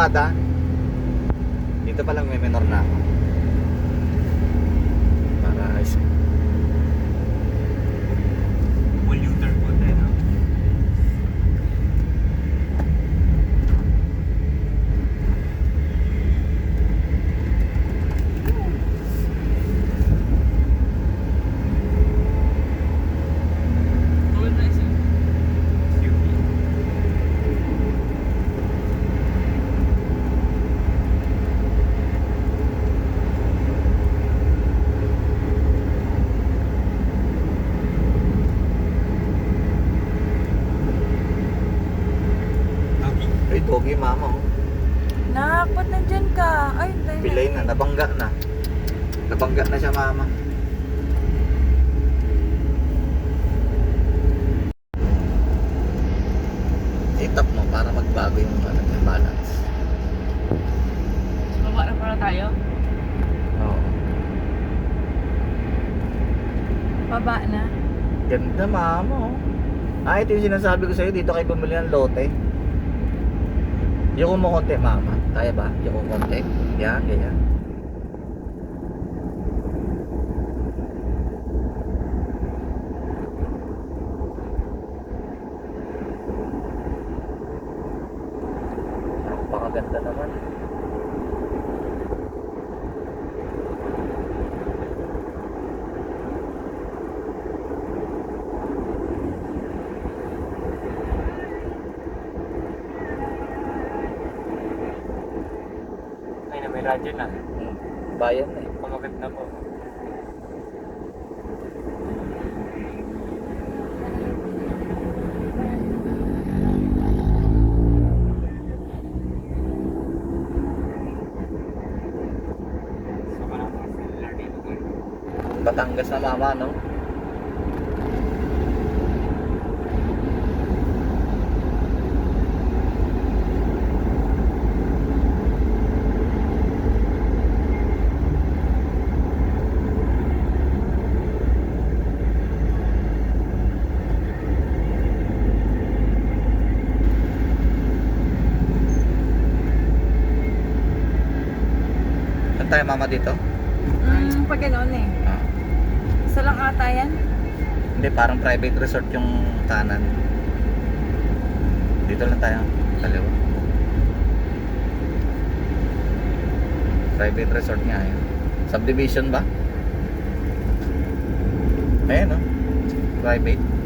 bata. Dito pa lang may minor na ako. Para ayos. Full U-turn po tayo. no? Toll na isa. UP. Okay. Doggy mama oh. Nak, ba't nandyan ka? Ay, dahil Pilay na, nabangga na. Nabangga na siya mama. Itap mo para magbago yung ano, yung balance. Baba na pala tayo? Oo. Baba na. Ganda mama oh. Ah, ito yung sinasabi ko sa'yo, dito kayo bumili ng lote. Yung mo konti mama. Kaya ba? Yung konti. Yan, ganyan. Napakaganda naman. Ay na. Hmm. Bayan na eh. Kumagat na po. Batangas na mama, no? Saan tayo mama dito? Mm, pag gano'n eh. Ah. Isa lang ata yan. Hindi, parang private resort yung kanan. Dito lang tayo. Kaliwa. Private resort nga yun. Subdivision ba? Ayan, no? Private.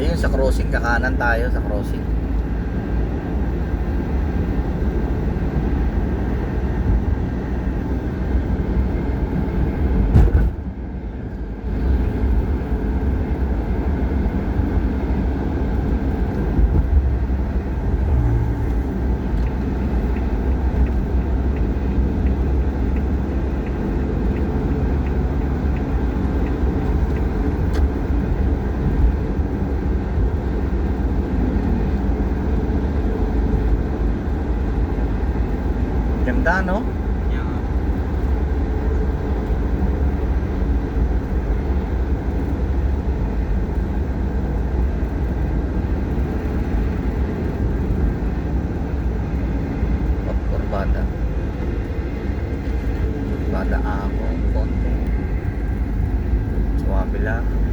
Ayun, sa crossing, kakanan tayo sa crossing. Ganda, no? Bada. Bada ako, konti. Suwabe lang.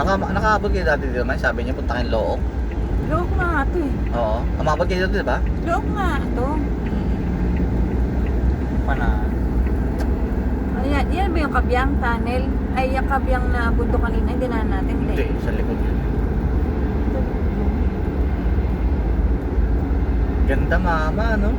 Naka, nakaabot kayo dati dito man, sabi niya punta kayong Look. Look nga ito eh. Oo, umabot kayo dito, di ba? Look nga ito. Pana. Ayan, yan ba yung kabyang tunnel? Ay, yung kabyang na bundok kanina, hindi na natin. Hindi, sa likod yun. Ganda mama, no?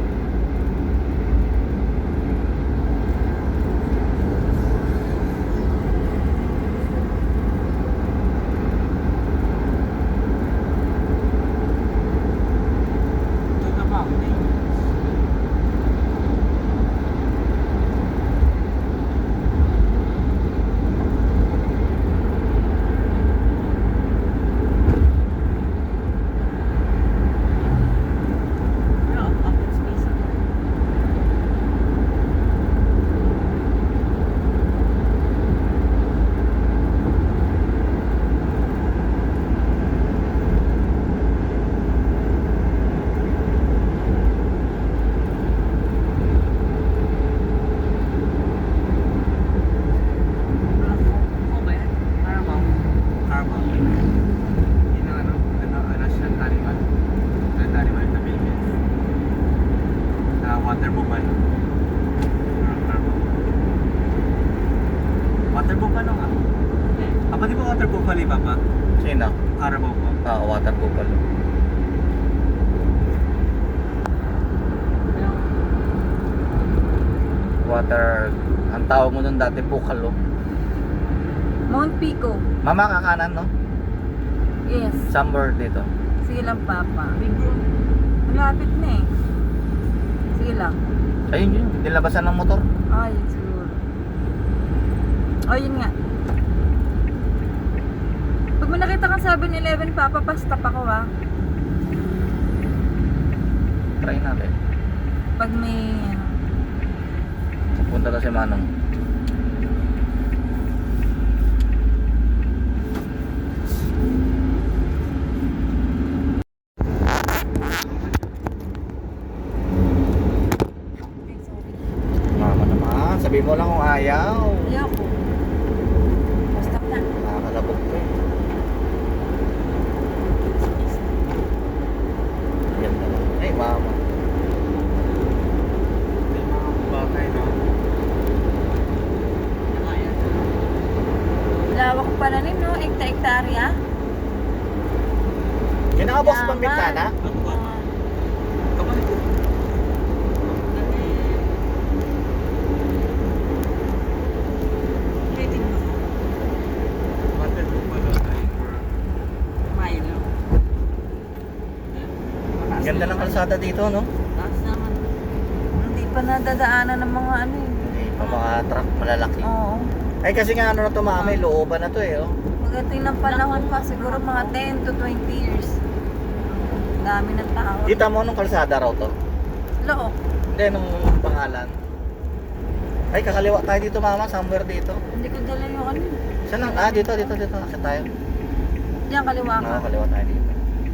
waterproof ano nga? Apa di ba waterproof pala yung papa? Sino? Carabao po. Ah, water palo. Water, ang tawag mo nun dati bukalo. Mount Pico. Mama kakanan no? Yes. Somewhere dito. Sige lang, Papa. Malapit na eh. Sige lang. Ayun yun, nilabasan ng motor. Ay, siguro. O, yun nga. Pag may nakita kang 7-Eleven, Papa, pastop ako ah. Try natin. Pag may, Punta na si Manong. Mama naman, sabi mo lang kung ayaw. Ayoko. Pastop na. Nakakalabog ko eh. Yan na lang. Ay, mama. May mga bakay, no? Lawak pa na rin, no? Ekta-ektarya. Yan nakabox Yaman. pang bintana? Ko. Ang Ganda ng kalsada dito, no? Taas naman. Hindi pa nadadaanan ng mga ano eh. Hindi pa mga truck malalaki. Oo. Ay, kasi nga ano na to, mama, may looban na to eh, oh. Pagdating ng panahon pa, siguro mga 10 to 20 years. Ang dami ng tao. Kita mo nung kalsada raw to? Loo. Hindi, nung pangalan. Ay, kakaliwa tayo dito, mama, somewhere dito. Hindi ko dala yung ano. Saan ang, ah, dito, dito, dito, nakita tayo. Diyan, kaliwa ka. Nakakaliwa tayo dito.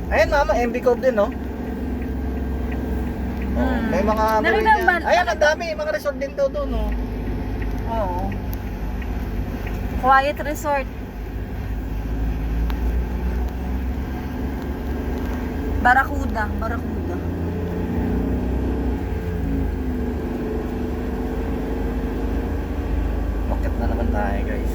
Ayun, mama, MB Cove din, no? Oh, Hmm. may mga Nakita Meridian. ba- Ayan, ang dami, mga resort din daw doon, no? Oo. Quiet resort. Barakuda, Barakuda. Bakit na naman tayo, guys?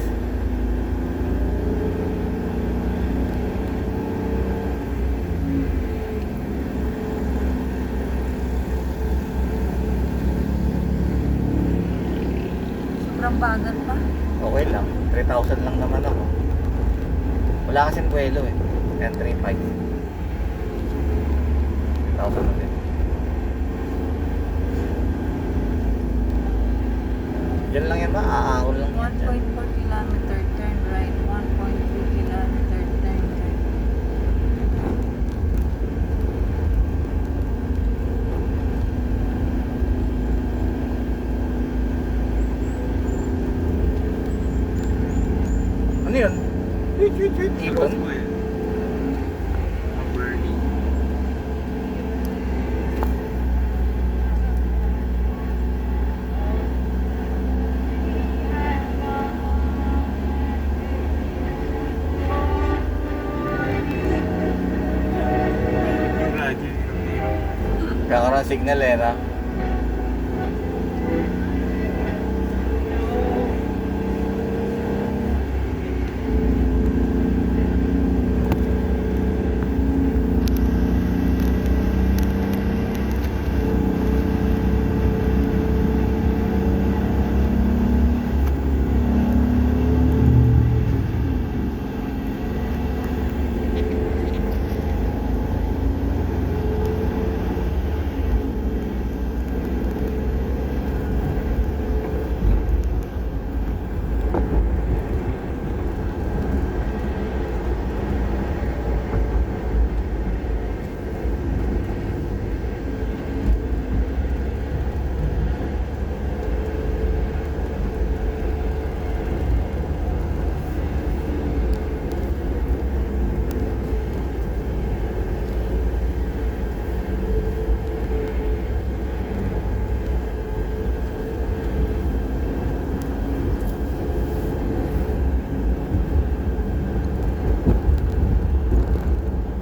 Sobrang bagal pa. Okay lang. 3,000 lang naman ako. Wala kasing puwelo eh. 1035. 3,000 ulit. Yan lang yan ba? Aahon lang yan. dyan. 1.4 kilometer turn right, 1.2 kilometer turn right. Ano yun? Ibon? ko eh. Ang Bernie. Yung radyo, yung hero. Kakaroon signal eh, na.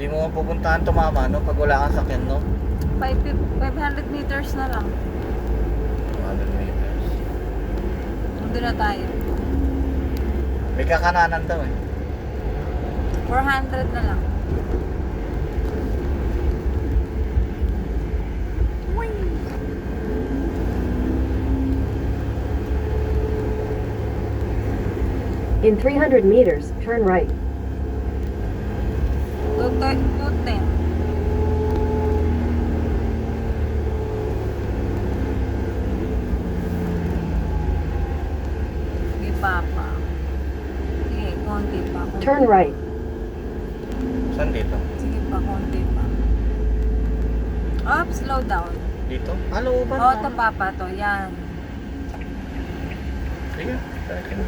Hindi mo mapupuntahan to mama, no? Pag wala kang sakyan, no? 5, 500 meters na lang. 200 meters. Nandun na tayo. May kakananan daw eh. 400 na lang. Uy! In 300 meters, turn right. Tutoy, tutin. Sige, papa. Sige, konti pa. konti Turn right. Saan dito? Sige pa, konti pa. Up, slow down. Dito? Halo ba? Oo, to papa to. Yan. Sige. Sige.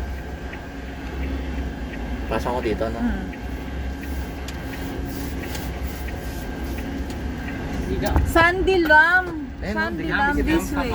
Pasok ko dito, no? Hmm. Hindi ka. Sandilam. Sandilam this way.